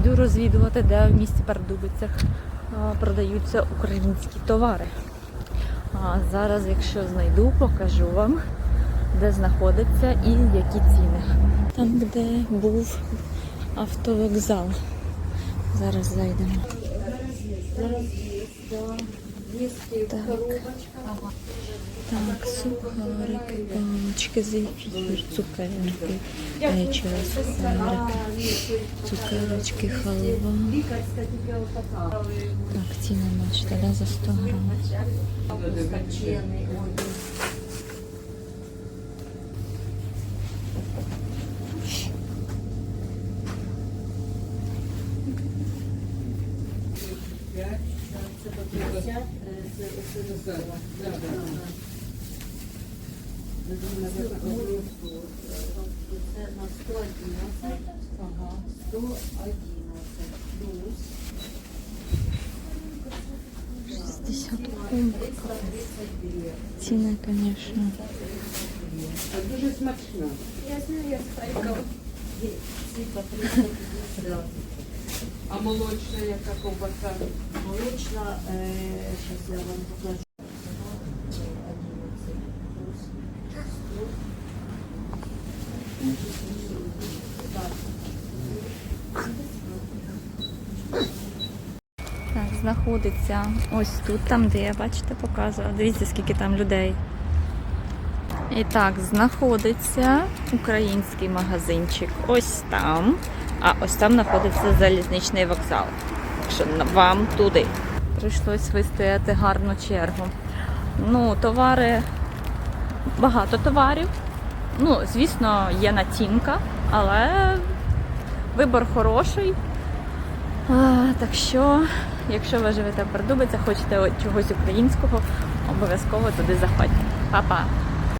Йду розвідувати, де в місті Пердубицях продаються українські товари. А зараз, якщо знайду, покажу вам, де знаходиться і які ціни. Там, де був автовокзал. Зараз зайдемо. Так. Так, сухарики, палички, зефір, цукерки, сухарики, цукерочки, халва. Так, ціни бачите, да, за 100 грам. Це на 111, ага, 111 плюс 60 кум. Ціни, звісно. Дуже смачно. цифра 350. А молочна яка ковбаса? Молочна, е, зараз я вам покажу. 11 плюс 100. Так. Знаходиться ось тут, там, де я, бачите, показувала. Дивіться, скільки там людей. І так, знаходиться український магазинчик ось там. А ось там знаходиться залізничний вокзал. Так що вам туди. Прийшлось вистояти гарну чергу. Ну, товари, багато товарів. Ну, звісно, є націнка, але вибор хороший. А, так що, якщо ви живете в Пердубицях, хочете чогось українського, обов'язково туди заходьте. Па-па!